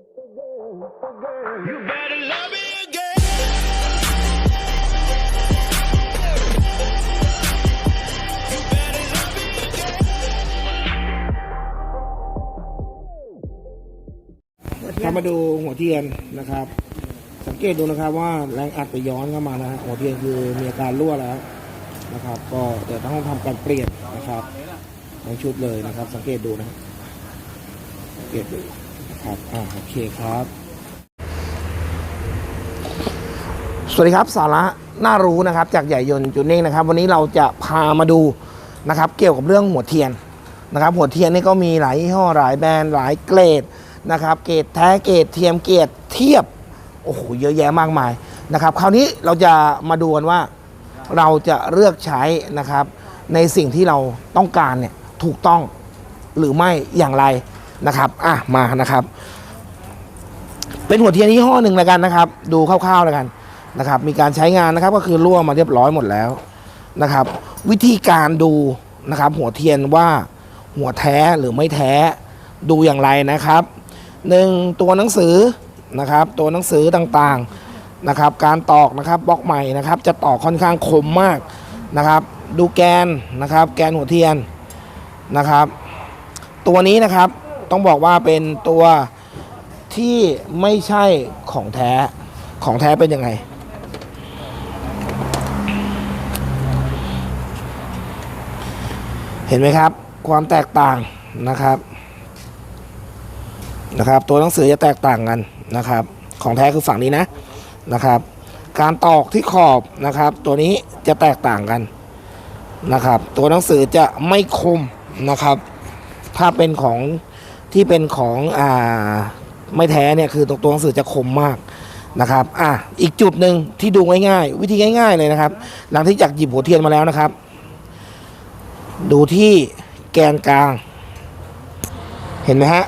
You better love me again. You better love me again. ครับมาดูหัวเทียนนะครับ สังเกตดูนะครับว่าแรงอัดไปย้อนเข้ามานะฮะหัวเทียนคือมีอาการรั่วแล้วนะครับ ก็เดี๋ยวต้องทำการเปลี่ยนนะครับทั้งชุดเลยนะครับ สังเกตดูนะสังเกตดู ครับอ่าโอเคครับ สวัสดีครับสาระน่ารู้นะครับ จากใหญ่ยนต์จูนิ่งนะครับ วันนี้เราจะพามาดูนะครับ เกี่ยวกับเรื่องหัวเทียนนะครับ หัวเทียนนี่ก็มีหลายยี่ห้อหลายแบรนด์หลายเกรดนะครับ เกรดแท้เกรดเทียมเกรดเทียบโอ้โหเยอะแยะมากมายนะครับ คราวนี้เราจะมาดูกันว่า เราจะเลือกใช้นะครับ ในสิ่งที่เราต้องการเนี่ยถูกต้องหรือไม่อย่างไร นะครับอะมานะครับ เป็นหัวเทียนยี่ห้อหนึ่งแล้วกันนะครับ ดูคร่าวๆแล้วกันนะครับ มีการใช้งานนะครับก็คือรั่วมาเรียบร้อยหมดแล้วนะครับ วิธีการดูนะครับ หัวเทียนว่าหัวแท้หรือไม่แท้ดูอย่างไรนะครับหนึ่งตัวหนังสือนะครับ ตัวหนังสือต่างๆนะครับ การตอกนะครับบล็อกใหม่นะครับ จะตอกค่อนข้างคมมากนะครับ ดูแกนนะครับ แกนหัวเทียนนะครับ ตัวนี้นะครับ ต้องบอกว่าเป็นตัวที่ไม่ใช่ของแท้ของแท้เป็นยังไง เห็นไหมครับ ความแตกต่างนะครับนะครับ ตัวหนังสือจะแตกต่างกันนะครับ ของแท้คือฝั่งนี้นะนะครับ การตอกที่ขอบนะครับ ตัวนี้จะแตกต่างกันนะครับ ตัวหนังสือจะไม่คมนะครับ ถ้าเป็นของ ที่เป็นของอ่าไม่แท้เนี่ยคือตัวตัวหนังสือจะคมมากนะครับอะอีกจุดหนึ่งที่ดูง่ายๆ วิธีง่าย ๆเลยนะครับ หลังที่จากหยิบหัวเทียนมาแล้วนะครับ ดูที่แกนกลาง เห็นไหมฮะ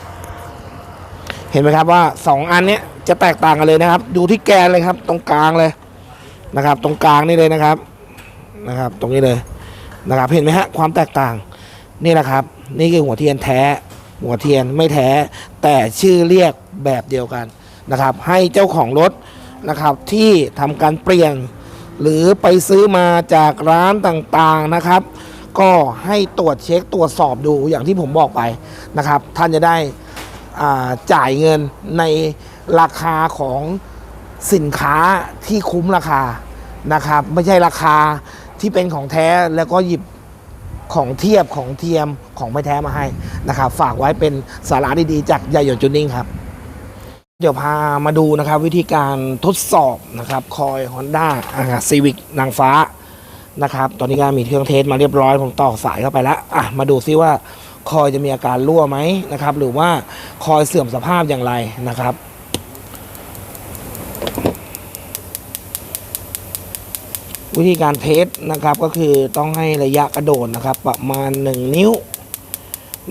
เห็นไหมครับว่าสองอันเนี้ยจะแตกต่างกันเลยนะครับ ดูที่แกนเลยครับ ตรงกลางเลยนะครับ ตรงกลางนี่เลยนะครับนะครับ ตรงนี้เลยนะครับ เห็นไหมฮะความแตกต่างนี่แหละครับ นี่คือหัวเทียนแท้ หัวเทียนไม่แท้ แต่ชื่อเรียกแบบเดียวกันนะครับ ให้เจ้าของรถนะครับที่ทำการเปลี่ยน หรือไปซื้อมาจากร้านต่างๆนะครับ ก็ให้ตรวจเช็คตรวจสอบดูอย่างที่ผมบอกไปนะครับ ท่านจะได้จ่ายเงินในราคาของสินค้าที่คุ้มราคานะครับ ไม่ใช่ราคาที่เป็นของแท้แล้วก็หยิบ ของเทียบของเทียมของไม่แท้มาให้นะครับ ฝากไว้เป็นสาระดีๆ จากยายหยนจุนนิ่งครับ เดี๋ยวพามาดูนะครับ วิธีการทดสอบนะครับคอย Honda อ่าซีวิกนางฟ้านะครับ ตอนนี้ก็มีเครื่องเทสมาเรียบร้อยผมต่อสายเข้าไปแล้วอะมาดูซิว่าคอยจะมีอาการรั่วไหมนะครับ หรือว่าคอยเสื่อมสภาพอย่างไรนะครับ วิธีการเทสนะครับก็คือต้องให้ระยะกระโดดนะครับประมาณ 1 นิ้ว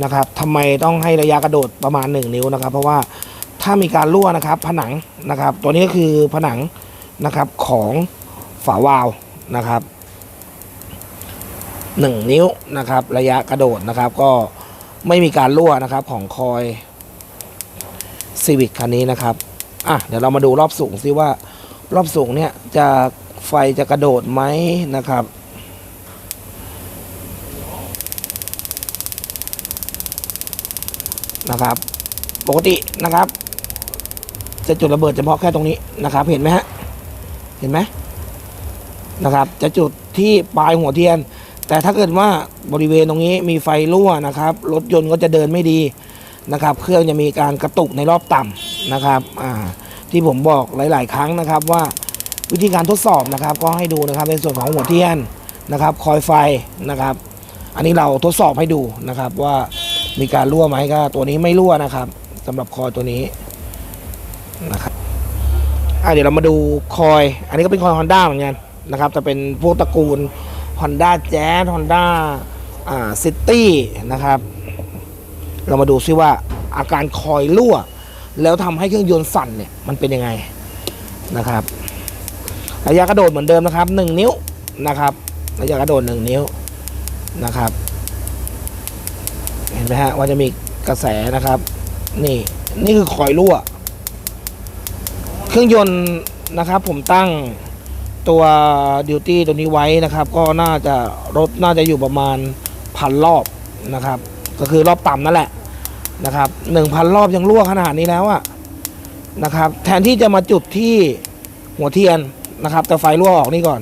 นะครับทำไมต้องให้ระยะกระโดดประมาณ 1 นิ้วนะครับ เพราะว่าถ้ามีการรั่วนะครับผนังนะครับ ตัวนี้ก็คือผนังนะครับของฝาวาล์วนะครับ1 นิ้วนะครับระยะกระโดดนะครับ ก็ไม่มีการรั่วนะครับของคอยซีวิกคันนี้นะครับอะเดี๋ยวเรามาดูรอบสูงซิว่ารอบสูงเนี่ยจะ ไฟจะกระโดดไหมนะครับนะครับ ปกตินะครับ จะจุดระเบิดเฉพาะแค่ตรงนี้นะครับ เห็นไหมฮะเห็นไหมนะครับ จะจุดที่ปลายหัวเทียน แต่ถ้าเกิดว่าบริเวณตรงนี้มีไฟรั่วนะครับรถยนต์ก็จะเดินไม่ดีนะครับ เครื่องจะมีการกระตุกในรอบต่ำนะครับอ่าที่ผมบอกหลาย ๆ ครั้งนะครับว่า วิธีการทดสอบนะครับ ก็ให้ดูนะครับในส่วนของหัวเทียนนะครับคอยไฟนะครับ อันนี้เราทดสอบให้ดูนะครับว่ามีการรั่วไหมก็ตัวนี้ไม่รั่วนะครับสำหรับคอยตัวนี้นะครับเดี๋ยวเรามาดูคอย อันนี้ก็เป็นคอย Honda เหมือนกันนะครับจะเป็นพวกตระกูล Honda Jazz Honda อ่า City นะครับ เรามาดูซิว่าอาการคอยรั่ว แล้วทำให้เครื่องยนต์สั่นเนี่ย มันเป็นยังไงนะครับ ระยะกระโดดเหมือนเดิมนะครับ 1 นิ้วนะครับระยะกระโดด 1 นิ้วนะครับ เห็นไหมฮะว่าจะมีกระแสนะครับ นี่นี่คือคอยรั่ว เครื่องยนต์นะครับ ผมตั้งตัวดิวตี้ตัวนี้ไว้นะครับ ก็น่าจะรถน่าจะอยู่ประมาณพันรอบนะครับ ก็คือรอบต่ำนั่นแหละนะครับหนึ่งพันรอบยังรั่วขนาดนี้แล้วอะนะครับ แทนที่จะมาจุดที่หัวเทียน นะครับ แต่ไฟรั่วออกนี่ก่อน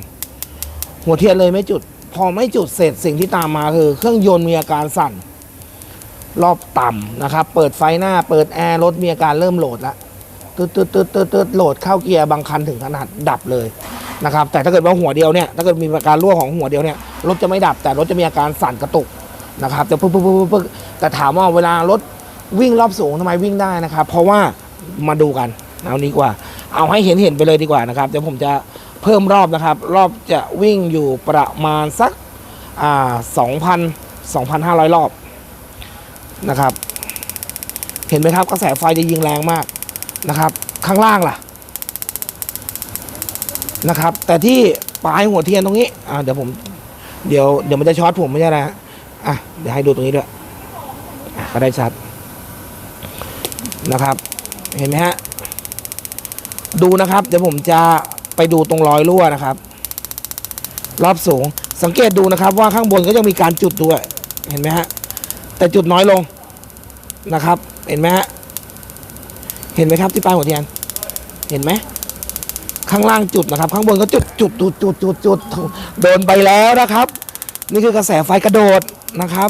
หัวเทียนเลยไม่จุด พอไม่จุดเสร็จสิ่งที่ตามมาคือ เครื่องยนต์มีอาการสั่น รอบต่ำนะครับ เปิดไฟหน้า เปิดแอร์รถมีอาการเริ่มโหลดแล้วตืดตืดตืดตืดตืดโหลดเข้าเกียร์บางคันถึงขนาดดับเลยนะครับ แต่ถ้าเกิดว่าหัวเดียวเนี่ยถ้าเกิดมีอาการรั่วของหัวเดียวเนี่ยรถจะไม่ดับแต่รถจะมีอาการสั่นกระตุกนะครับจะปึ๊กปึ๊กปึ๊กปึ๊กปึ๊กแต่ถามว่าเวลารถวิ่งรอบสูงทำไมวิ่งได้นะครับ เพราะว่ามาดูกันเอานี้กว่า เอาให้เห็นเห็นไปเลยดีกว่านะครับเดี๋ยวผมจะเพิ่มรอบนะครับ รอบจะวิ่งอยู่ประมาณสักอ่าสองพันสองพันห้าร้อยรอบนะครับ เห็นไหมครับกระแสไฟจะยิงแรงมากนะครับ ข้างล่างล่ะนะครับ แต่ที่ปลายหัวเทียนตรงนี้อ่าเดี๋ยวผมเดี๋ยวเดี๋ยวมันจะช็อตผมไม่ใช่นะฮะอะเดี๋ยวให้ดูตรงนี้ด้วยก็ได้ชัดนะครับ เห็นไหมฮะ ดูนะครับ เดี๋ยวผมจะไปดูตรงรอยรั่วนะครับ รอบสูงสังเกตดูนะครับ ว่าข้างบนก็ยังมีการจุดด้วยเห็นไหมฮะแต่จุดน้อยลงนะครับ เห็นไหมฮะเห็นไหมครับที่ปลายหัวเทียนเห็นไหมข้างล่างจุดนะครับ ข้างบนก็จุดจุดจุดจุดจุดจุดโดนไปแล้วนะครับ นี่คือกระแสไฟกระโดดนะครับ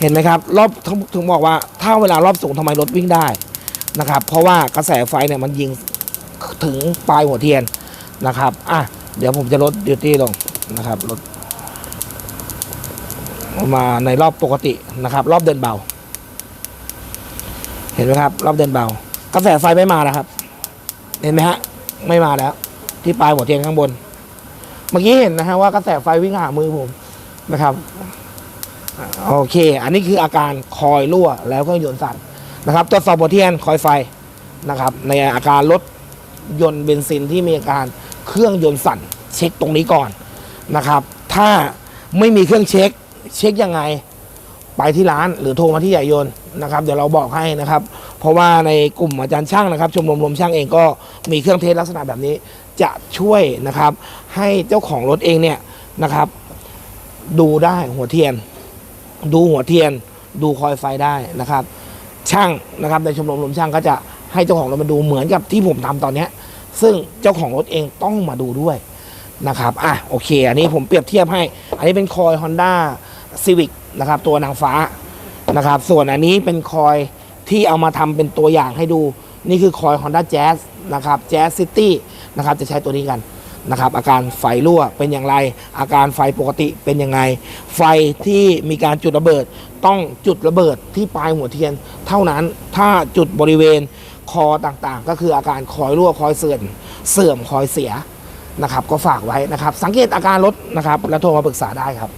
เห็นไหมครับ รอบถึงบอกว่าถ้าเวลารอบสูงทำไมรถวิ่งได้ นะครับ เพราะว่ากระแสไฟเนี่ยมันยิงถึงปลายหัวเทียนนะครับอะเดี๋ยวผมจะลดดิวตี้ลงนะครับลดมาในรอบปกตินะครับ รอบเดินเบา เห็นไหมครับ รอบเดินเบา กระแสไฟไม่มาแล้วครับ เห็นไหมฮะ ไม่มาแล้ว ที่ปลายหัวเทียนข้างบน เมื่อกี้เห็นนะฮะว่ากระแสไฟวิ่งหามือผมนะครับ โอเค อันนี้คืออาการคอยรั่วแล้วเครื่องยนต์สั่น นะครับตรวจสอบหัวเทียนคอยไฟนะครับในอาการรถยนต์เบนซินที่มีอาการเครื่องยนต์สั่นเช็คตรงนี้ก่อนนะครับ ถ้าไม่มีเครื่องเช็ค เช็คยังไงไปที่ร้านหรือโทรมาที่ใหญ่ยนต์นะครับ เดี๋ยวเราบอกให้นะครับ เพราะว่าในกลุ่มอาจารย์ช่างนะครับ ชมรมรวมช่างเองก็มีเครื่องเทสลักษณะแบบนี้ จะช่วยนะครับ ให้เจ้าของรถเองเนี่ยนะครับ ดูได้หัวเทียน ดูหัวเทียน ดูคอยไฟได้นะครับ ช่างนะครับในชมรมรวมช่างก็จะให้เจ้าของรถมาดูเหมือนกับที่ผมทำตอนเนี้ยซึ่งเจ้าของรถเองต้องมาดูด้วยนะครับอะโอเค อันนี้ผมเปรียบเทียบให้ อันนี้เป็นคอย Honda Civic นะครับ ตัวนางฟ้านะครับ ส่วนอันนี้เป็นคอยที่เอามาทำเป็นตัวอย่างให้ดู นี่คือคอย Honda Jazz นะครับ Jazz City นะครับ จะใช้ตัวนี้กัน นะครับอาการไฟรั่วเป็นอย่างไร อาการไฟปกติเป็นยังไง ไฟที่มีการจุดระเบิด ต้องจุดระเบิดที่ปลายหัวเทียน เท่านั้นถ้าจุดบริเวณคอต่างๆ ก็คืออาการคอยรั่วคอยเสื่อมเสื่อมคอยเสียนะครับ ก็ฝากไว้นะครับ สังเกตอาการรถนะครับ แล้วโทรมาปรึกษาได้ครับ